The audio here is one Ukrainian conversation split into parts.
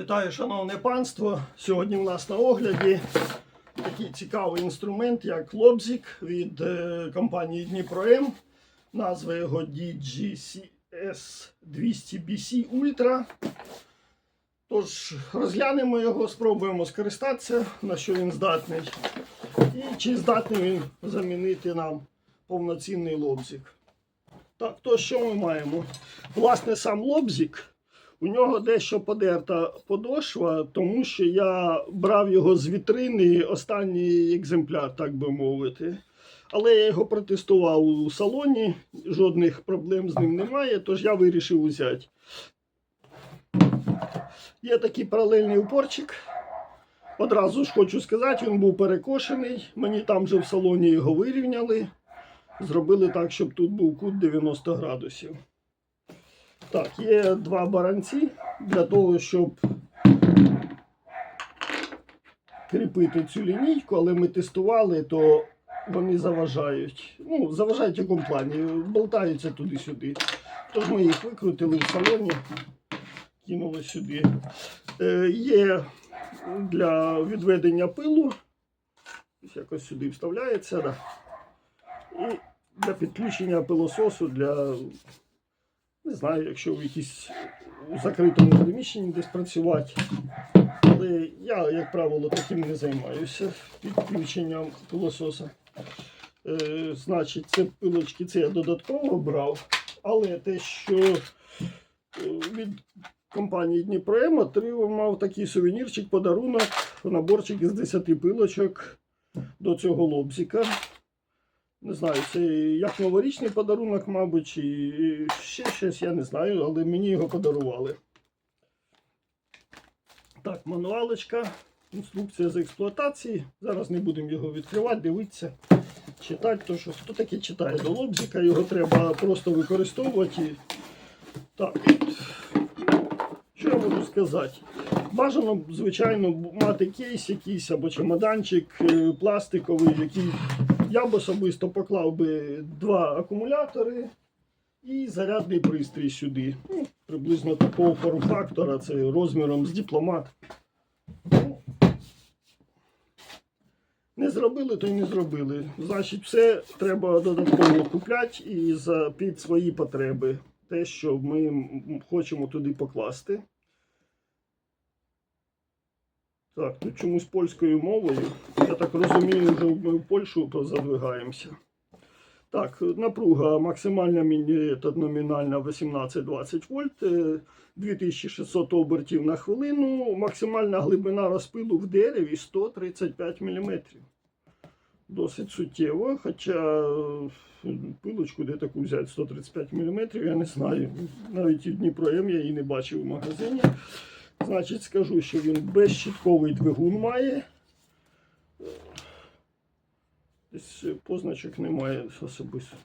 Вітаю, шановне панство. Сьогодні у нас на огляді такий цікавий інструмент, як лобзик від е, компанії Дніпро-М. Назва його DGCS 200BC Ultra. Тож розглянемо його, спробуємо скористатися, на що він здатний. І чи здатний він замінити нам повноцінний лобзик. Так, то що ми маємо? Власне, сам лобзик. У нього дещо подерта подошва, тому що я брав його з вітрини, останній екземпляр, так би мовити. Але я його протестував у салоні, жодних проблем з ним немає, тож я вирішив взяти. Є такий паралельний упорчик. Одразу ж хочу сказати, він був перекошений. Мені там же в салоні його вирівняли. Зробили так, щоб тут був кут 90 градусів. Так, є два баранці для того, щоб кріпити цю лінійку, але ми тестували, то вони заважають. Ну, заважають якому плані, болтаються туди-сюди. Тож ми їх викрутили в салоні, кинули сюди. Е, є для відведення пилу. Ось Якось сюди вставляється. І для підключення пилососу для не знаю, якщо в якійсь закритому приміщенні десь працювати. Але я, як правило, таким не займаюся підключенням пилососа. Е, значить, це пилочки це я додатково брав, але те, що е, від компанії Дніпром отримав такий сувенірчик, подарунок, наборчик із 10 пилочок до цього лобзика. Не знаю, це як новорічний подарунок, мабуть, чи ще щось, я не знаю, але мені його подарували. Так, мануалочка, інструкція з експлуатації. Зараз не будемо його відкривати, дивитися, читати, то що хто таке читає до лобзика, його треба просто використовувати. Так, що я можу сказати? Бажано, звичайно, мати кейс якийсь або чемоданчик е, пластиковий, який я б особисто поклав би два акумулятори і зарядний пристрій сюди. Ну, приблизно такого форм-фактора, це розміром з дипломат. Ну, Не зробили, то й не зробили. Значить, все треба додатково купляти і за, під свої потреби. Те, що ми хочемо туди покласти. Так, тут чомусь польською мовою. Я так розумію, вже ми в Польщу задвигаємося. Так, напруга максимальна та номінальна 18-20 вольт, е, 2600 обертів на хвилину, максимальна глибина розпилу в дереві 135 мм. Досить суттєво, хоча е, пилочку де таку взяти 135 мм, я не знаю. Навіть і Дніпром я її не бачив в магазині. Значить, скажу, що він безщітковий двигун має. Десь позначок немає особисто.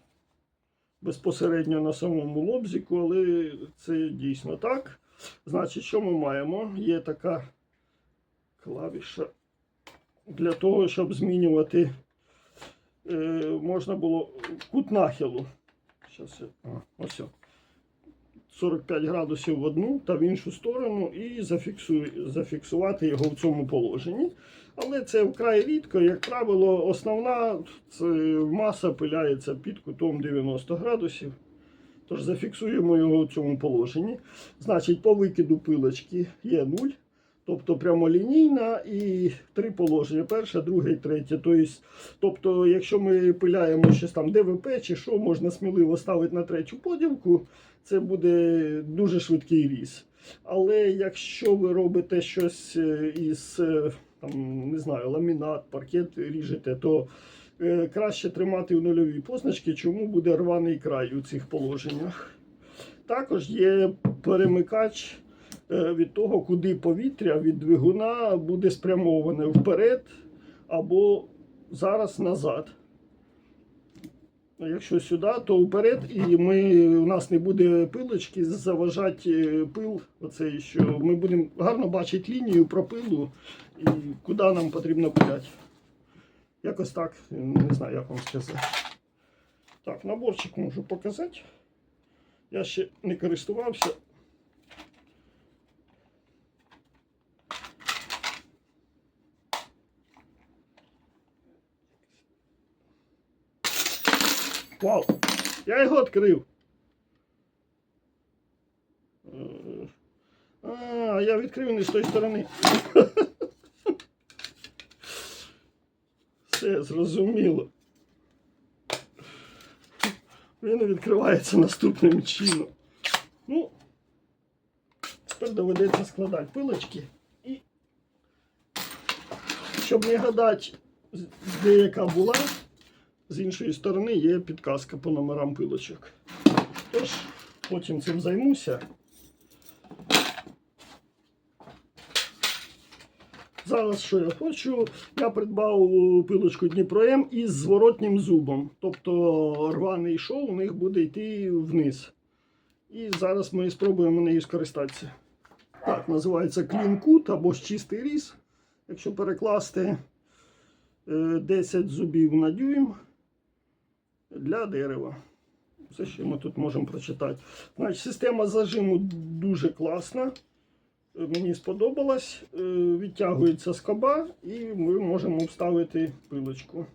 Безпосередньо на самому лобзику, але це дійсно так. Значить, що ми маємо? Є така клавіша для того, щоб змінювати е, можна було кут нахилу. Щас я, ось. О. 45 градусів в одну та в іншу сторону і зафіксувати його в цьому положенні. Але це вкрай рідко, як правило, основна маса пиляється під кутом 90 градусів. Тож зафіксуємо його в цьому положенні. Значить, по викиду пилочки є 0. Тобто прямолінійна і три положення: перше, друге і третє. Тобто, тобто, якщо ми пиляємо щось там ДВП чи що, можна сміливо ставити на третю поділку, це буде дуже швидкий різ. Але якщо ви робите щось е, із е, там, не знаю, ламінат, паркет ріжете, то е, краще тримати в нульовій позначці, чому буде рваний край у цих положеннях. Також є перемикач від того, куди повітря від двигуна буде спрямоване вперед або зараз назад. Якщо сюди, то вперед, і ми, у нас не буде пилочки, заважати е, пил. Оцей, що ми будемо гарно бачити лінію пропилу і куди нам потрібно пиляти. Якось так, не знаю, як вам сказати. Так, наборчик можу показати. Я ще не користувався. Вау! Я його відкрив. Е, А, я відкрив не з тої сторони. Все зрозуміло. Він відкривається наступним чином. Ну, тепер доведеться складати пилочки і, щоб не гадати, де яка була, з іншої сторони є підказка по номерам пилочок. Тож, потім цим займуся. Зараз що я хочу? Я придбав пилочку Дніпро М із зворотнім зубом. Тобто рваний шов у них буде йти вниз. І зараз ми спробуємо нею скористатися. Так, називається Cut або ж чистий різ. Якщо перекласти е, 10 зубів на дюйм для дерева. Все, що ми тут можемо прочитати. Значить, система зажиму дуже класна. Мені сподобалось. Е, Відтягується скоба і ми можемо вставити пилочку.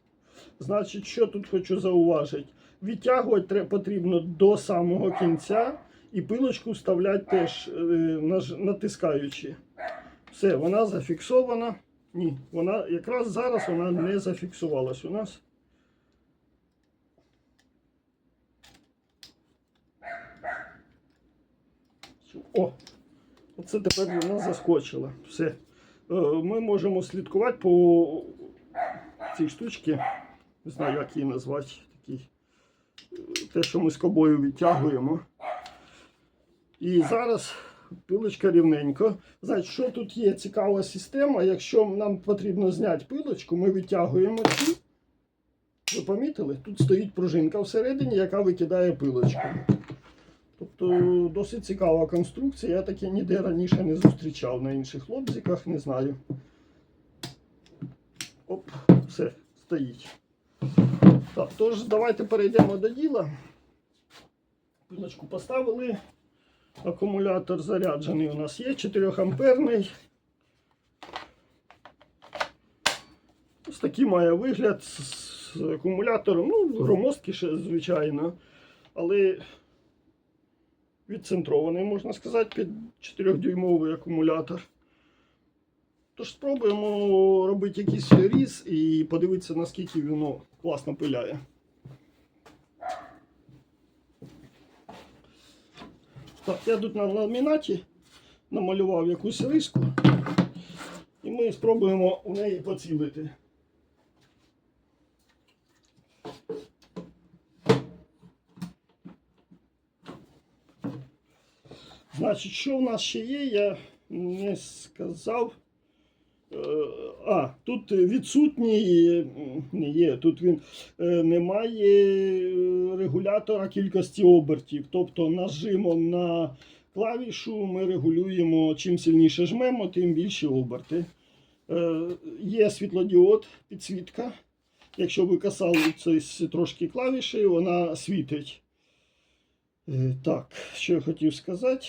Значить, що тут хочу зауважити? Відтягувати потрібно до самого кінця і пилочку вставляти теж е, натискаючи. Все, вона зафіксована. Ні, вона якраз зараз вона не зафіксувалась у нас. О! Оце тепер вона заскочила. Все. Е, Ми можемо слідкувати по цій штучці. Не знаю, як її назвати. Такий, е, те, що ми з кобою відтягуємо. І зараз пилочка рівненько. Значить, що тут є цікава система. Якщо нам потрібно зняти пилочку, ми відтягуємо цю. Ви помітили? Тут стоїть пружинка всередині, яка викидає пилочку. Тобто досить цікава конструкція. Я таке ніде раніше не зустрічав на інших лобзиках, не знаю. Оп, все, стоїть. Так, тож давайте перейдемо до діла. Пилочку поставили. Акумулятор заряджений у нас є, 4 амперний. Ось такий має вигляд з з акумулятором. Ну, громоздкіше, звичайно. Але відцентрований, можна сказати, під 4-дюймовий акумулятор. Тож спробуємо робити якийсь різ і подивитися, наскільки воно класно пиляє. Так, я тут на ламінаті намалював якусь риску, і ми спробуємо у неї поцілити. Значить, що в нас ще є, я не сказав. Е, А, тут відсутній не є, тут він е, немає е, регулятора кількості обертів. Тобто нажимом на клавішу ми регулюємо, чим сильніше жмемо, тим більші оберти. Є світлодіод, підсвітка. Якщо ви касали цей трошки клавіші, вона світить. Так, що я хотів сказати.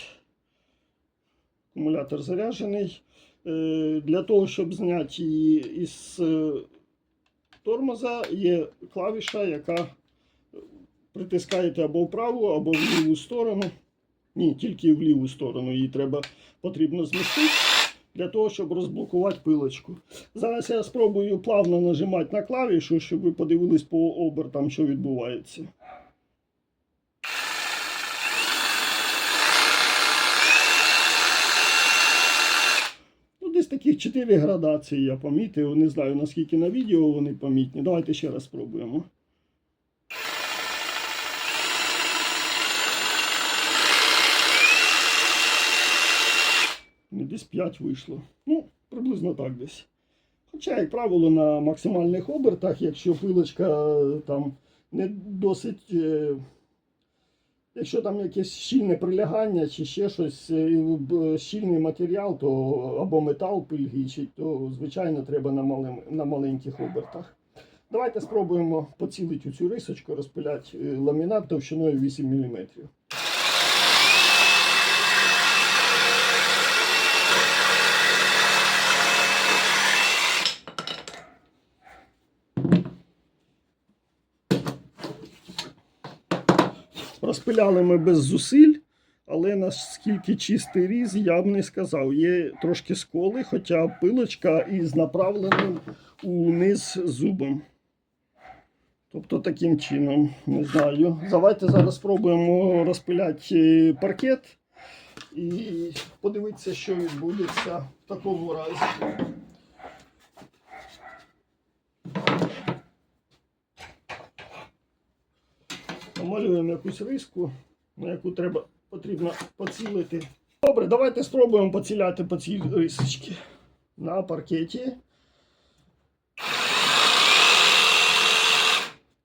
Акумулятор заряджений. Е, Для того, щоб зняти її із е, тормоза, є клавіша, яка притискаєте або в праву, або в ліву сторону. Ні, тільки в ліву сторону її треба потрібно змістити для того, щоб розблокувати пилочку. Зараз я спробую плавно нажимати на клавішу, щоб ви подивились по обертам, що відбувається. Ну, десь таких 4 градації я помітив. Не знаю наскільки на відео вони помітні. Давайте ще раз спробуємо. Ну, Десь 5 вийшло. Ну, приблизно так десь. Хоча, як правило, на максимальних обертах, якщо пилочка е, там не досить. Е, Якщо там якесь щільне прилягання чи ще щось, е, щільний матеріал, то або метал пильгічить, то звичайно треба на, малим, на маленьких обертах. Давайте спробуємо поцілити цю рисочку, розпиляти е, ламінат товщиною 8 мм. Розпиляли ми без зусиль, але наскільки чистий різ, я б не сказав. Є трошки сколи, хоча пилочка із направленим униз зубом. Тобто таким чином, не знаю. Давайте зараз спробуємо розпиляти е, паркет і подивитися, що відбудеться в такому разі. Намалюємо якусь риску, на яку треба, потрібно поцілити. Добре, давайте спробуємо поціляти по цій рисочці на паркеті.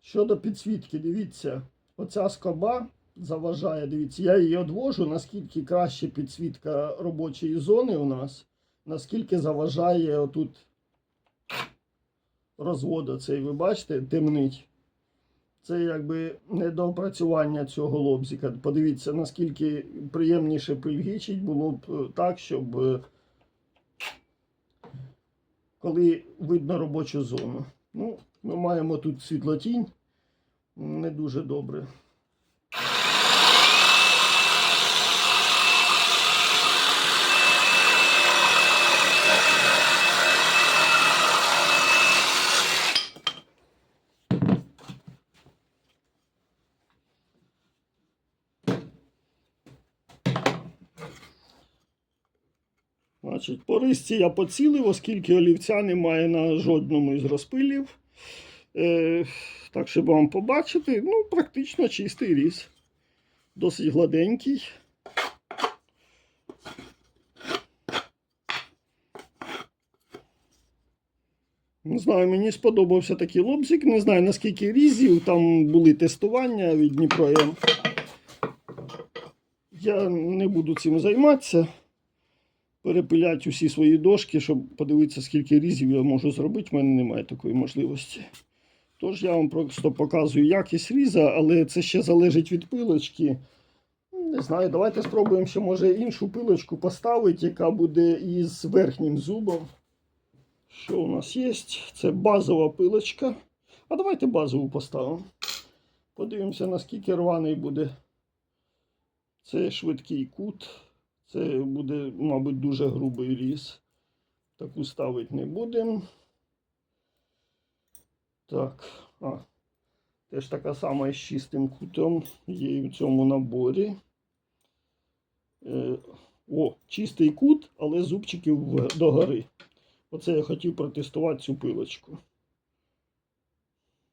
Щодо підсвітки, дивіться, оця скоба заважає. Дивіться, я її одвожу, наскільки краще підсвітка робочої зони у нас, наскільки заважає отут розводу цей, ви бачите, темнить. Це якби недоопрацювання цього лобзика. Подивіться, наскільки приємніше привгічить було б е, так, щоб е, коли видно робочу зону. Ну, ми маємо тут світлотінь, не дуже добре. Значить, по рисці я поцілив, оскільки олівця немає на жодному із розпилів. Е, так, щоб вам побачити, ну, практично чистий різ. Досить гладенький. Не знаю, мені сподобався такий лобзик. Не знаю наскільки різів. Там були тестування від Дніпро Я не буду цим займатися. Перепилять усі свої дошки, щоб подивитися, скільки різів я можу зробити. У мене немає такої можливості. Тож я вам просто показую якість різа, але це ще залежить від пилочки. Не знаю, давайте спробуємо ще може іншу пилочку поставити, яка буде із верхнім зубом. Що у нас є? Це базова пилочка. А давайте базову поставимо. Подивимося, наскільки рваний буде. Це швидкий кут. Це буде, мабуть, дуже грубий різ. Таку ставити не будемо. Так, а, теж така сама з чистим кутом є і в цьому наборі. Е, о, чистий кут, але зубчиків догори. Оце я хотів протестувати цю пилочку.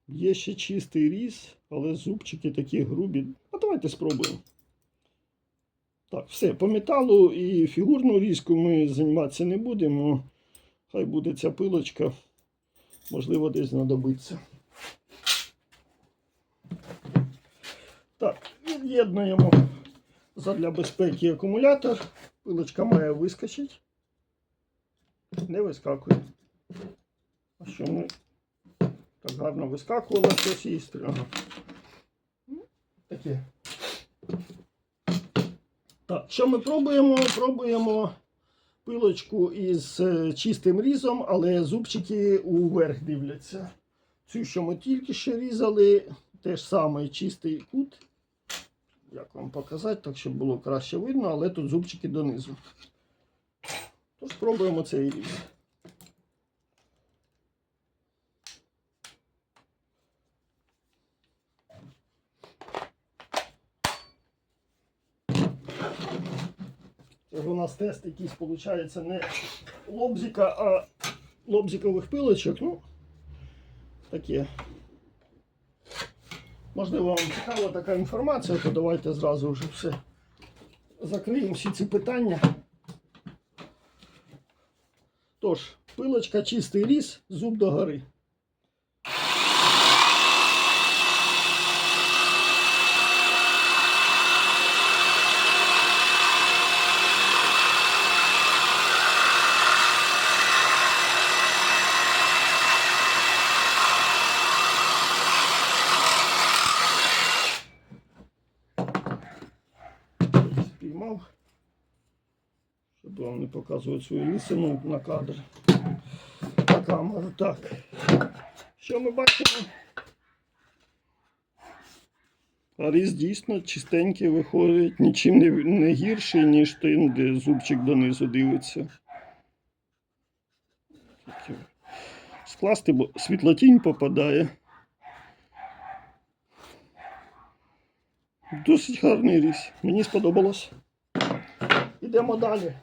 Є ще чистий різ, але зубчики такі грубі. А давайте спробуємо. Так, все, по металу і фігурну різку ми займатися не будемо. Хай буде ця пилочка, можливо, десь знадобиться. Так, від'єднуємо задля безпеки акумулятор. Пилочка має вискочити. Не вискакує. А що ми так гарно вискакувало щось і стріляно. Таке. Так, що ми пробуємо? Пробуємо пилочку із е, чистим різом, але зубчики уверх дивляться. Цю, що ми тільки що різали, теж самий чистий кут. Як вам показати, так щоб було краще видно, але тут зубчики донизу. Тож пробуємо цей різ. У нас тест якийсь, виходить, не лобзика, а лобзикових пилочок. Ну, таке. Можливо, вам цікава така інформація, то давайте зразу вже все закриємо всі ці питання. Тож, пилочка чистий різ, зуб догори. Спіймав, щоб вам не показувати свою лісину на кадр. На камеру. Так. Що ми бачимо? А різ дійсно чистенький виходить, нічим не, гірший, ніж ну, де зубчик донизу дивиться. Скласти, бо світлотінь попадає. Досить гарний різ. Мені сподобалось. Ідемо далі.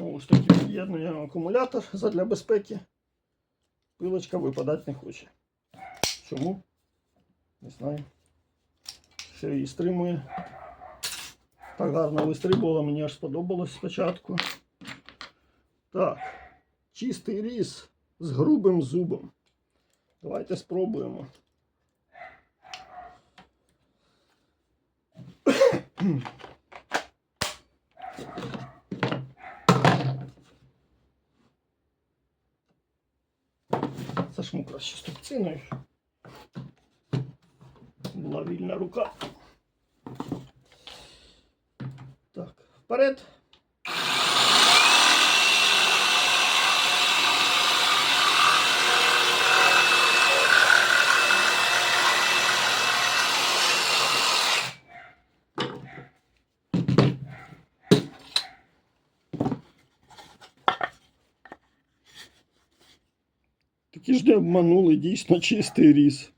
Знову ж таки, під'єднуємо акумулятор задля безпеки. Пилочка випадати не хоче. Чому? Не знаю. Що її стримує. Так гарно вистрибувала, мені аж сподобалось спочатку. Так, чистий різ з грубим зубом. Давайте спробуємо. Зажму краще струбциною. Була рука. Так, вперед. Не обманули, дійсно чистий ріс.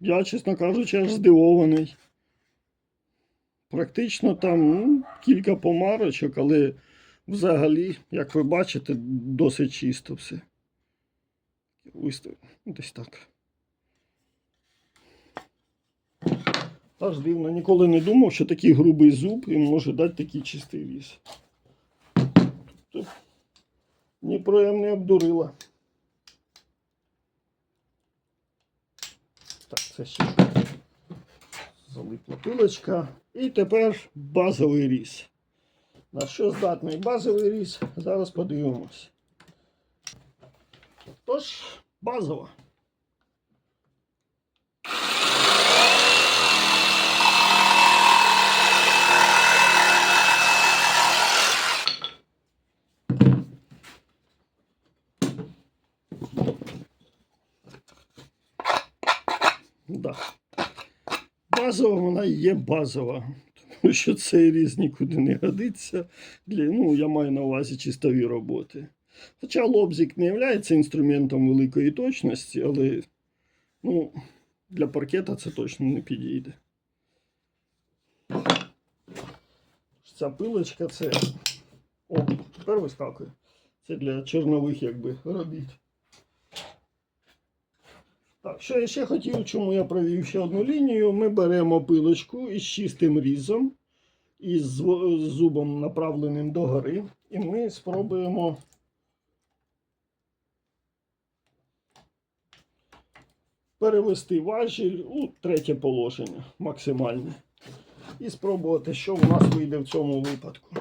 Я, чесно кажучи, аж здивований. Практично там ну, кілька помарочок, але взагалі, як ви бачите, досить чисто все. Вистав... Десь так. Аж дивно, ніколи не думав, що такий грубий зуб їм може дати такий чистий ріс. Тобто, Дніпро не обдурила. Це ще залипла пилочка. І тепер базовий різ. На що здатний базовий різ? Зараз подивимось. Тож, базово. Да. Базова вона є базова. Тому що цей різ нікуди не годиться. Для, ну, я маю на увазі чистові роботи. Хоча лобзик не є інструментом великої точності, але ну, для паркета це точно не підійде. Ця пилочка це. О, тепер вискакує. Це для чорнових якби робіт. Так, що я ще хотів, чому я провів ще одну лінію. Ми беремо пилочку із чистим різом, із зубом направленим догори, і ми спробуємо перевести важіль у третє положення максимальне. І спробувати, що в нас вийде в цьому випадку.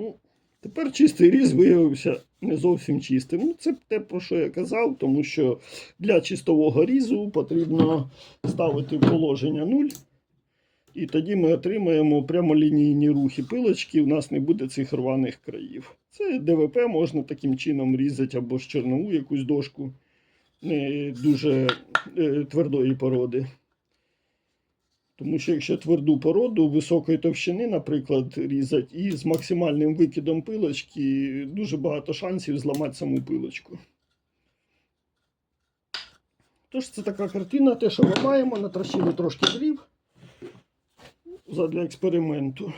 Ну, тепер чистий різ виявився не зовсім чистим. Ну, це те, про що я казав, тому що для чистового різу потрібно ставити в положення 0. І тоді ми отримаємо прямолінійні рухи пилочки, у нас не буде цих рваних країв. Це ДВП можна таким чином різати або ж чорнову якусь дошку не дуже е, твердої породи. Тому що якщо тверду породу високої товщини, наприклад, різати, і з максимальним викидом пилочки, дуже багато шансів зламати саму пилочку. Тож це така картина, те, що ми маємо, натрощили трошки дрів задля експерименту.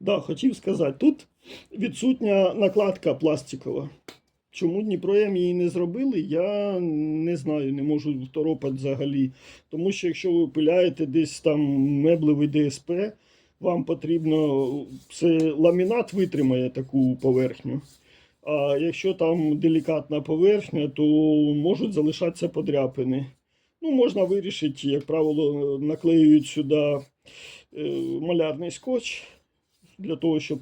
Да, хотів сказати, тут відсутня накладка пластикова. Чому Дніпроєм її не зробили, я не знаю, не можу второпати взагалі. Тому що якщо ви пиляєте десь там меблевий ДСП, вам потрібно це ламінат витримає таку поверхню. А якщо там делікатна поверхня, то можуть залишатися подряпини. Ну, можна вирішити, як правило, наклеюють сюди е, малярний скотч для того, щоб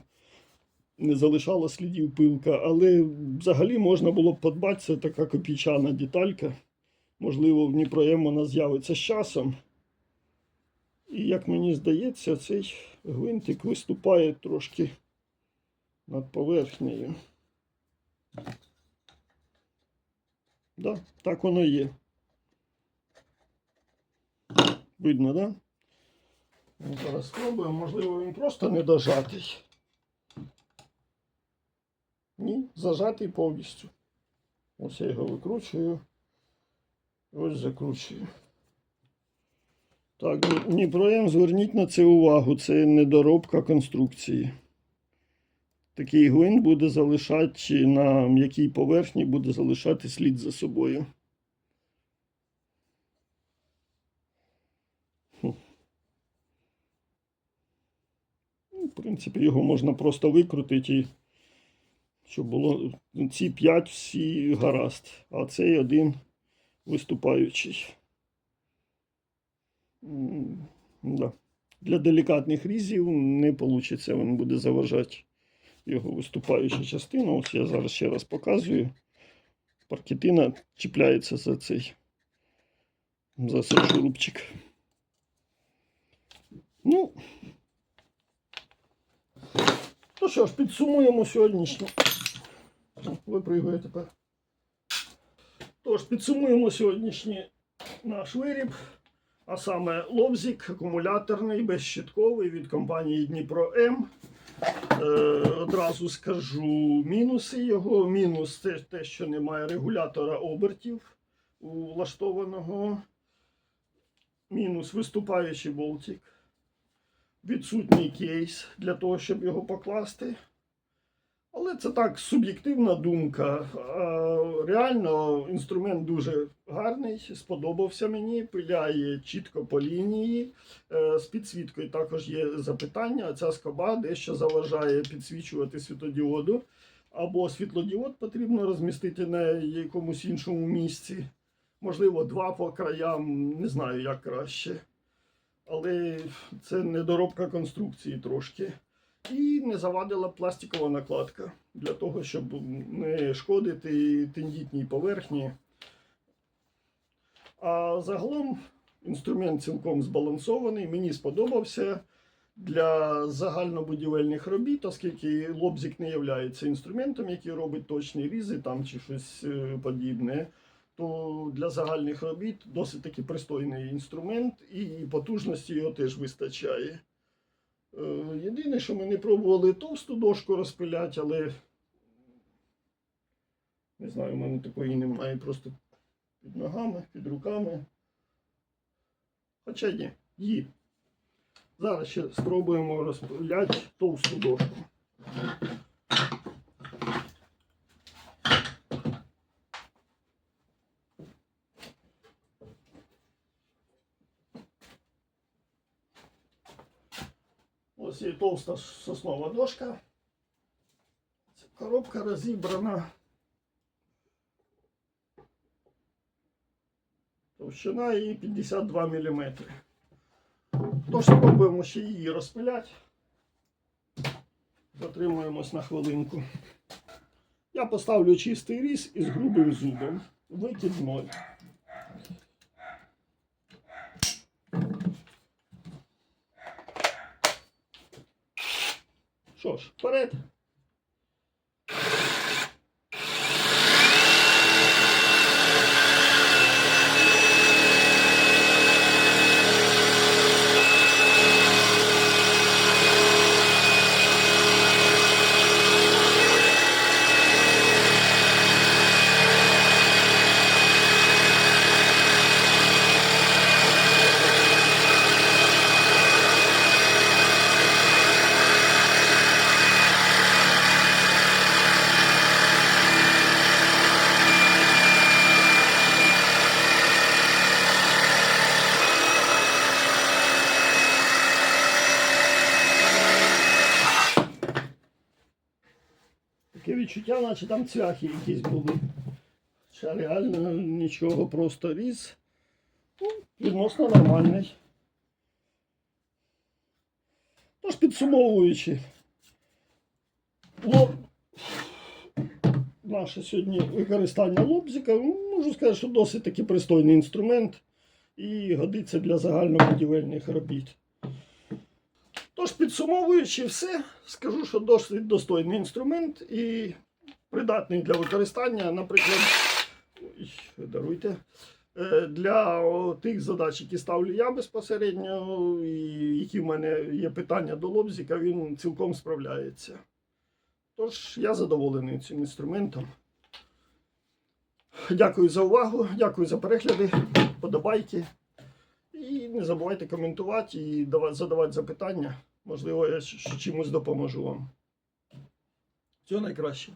не залишало слідів пилка. Але взагалі можна було б подбати, це така копійчана деталька. Можливо, в Дніпроєм вона з'явиться з часом. І як мені здається, цей гвинтик виступає трошки над поверхнею. Да, так воно є. Видно, да? Ну, зараз спробуємо, можливо, він просто не дожатий. Ні, зажатий повністю. Ось я його викручую. Ось закручую. Так, Дні- Дніпроєм, зверніть на це увагу, це недоробка конструкції. Такий гвинт буде залишати на м'якій поверхні, буде залишати слід за собою. Хм. Ну, В принципі, його можна просто викрутити, щоб було ці п'ять всі гаразд, а цей один виступаючий. Да. Для делікатних різів не вийде, він буде заважати його виступаючу частину. Ось я зараз ще раз показую. Паркетина чіпляється за цей, за цей шурупчик. Ну, то що ж, підсумуємо сьогоднішнє. О, Випригує тепер. Тож, підсумуємо сьогоднішній наш виріб. А саме лобзик акумуляторний, безщитковий від компанії Дніпро М. Е, одразу скажу мінуси його. Мінус це те, що немає регулятора обертів у влаштованого. Мінус виступаючий болтик. Відсутній кейс для того, щоб його покласти. Але це так суб'єктивна думка. Реально інструмент дуже гарний, сподобався мені, пиляє чітко по лінії. Е, З підсвіткою також є запитання. Ця скоба дещо заважає підсвічувати світлодіоду. Або світлодіод потрібно розмістити на якомусь іншому місці. Можливо, два по краям, не знаю, як краще. Але це недоробка конструкції трошки. І не завадила пластикова накладка для того, щоб не шкодити тендітній поверхні. А загалом інструмент цілком збалансований. Мені сподобався для загальнобудівельних робіт, оскільки лобзик не є інструментом, який робить точні різи там чи щось е, подібне. То для загальних робіт досить таки пристойний інструмент і потужності його теж вистачає. Е, Єдине, що ми не пробували товсту дошку розпиляти, але не знаю, у мене такої немає просто під ногами, під руками. Хоча ні, є. Зараз ще спробуємо розпиляти товсту дошку. Є товста соснова дошка. Коробка розібрана. Товщина її 52 мм. Тож спробуємо ще її розпиляти. Затримуємось на хвилинку. Я поставлю чистий різ із грубим зубом. Викид 0. Rocha. 40. Наче там цвяхи якісь були. Ще реально нічого, просто різ. Ну, відносно нормальний. Тож підсумовуючи, лоб... наше сьогодні використання лобзика, ну, можу сказати, що досить таки пристойний інструмент і годиться для загальнобудівельних робіт. Тож, підсумовуючи все, скажу, що досить достойний інструмент і придатний для використання, наприклад, ой, даруйте, е, для тих задач, які ставлю я безпосередньо, і які в мене є питання до лобзика, він цілком справляється. Тож я задоволений цим інструментом. Дякую за увагу, дякую за перегляди, подобайки. І не забувайте коментувати і задавати запитання. Можливо, я чимось допоможу вам. Всього найкраще.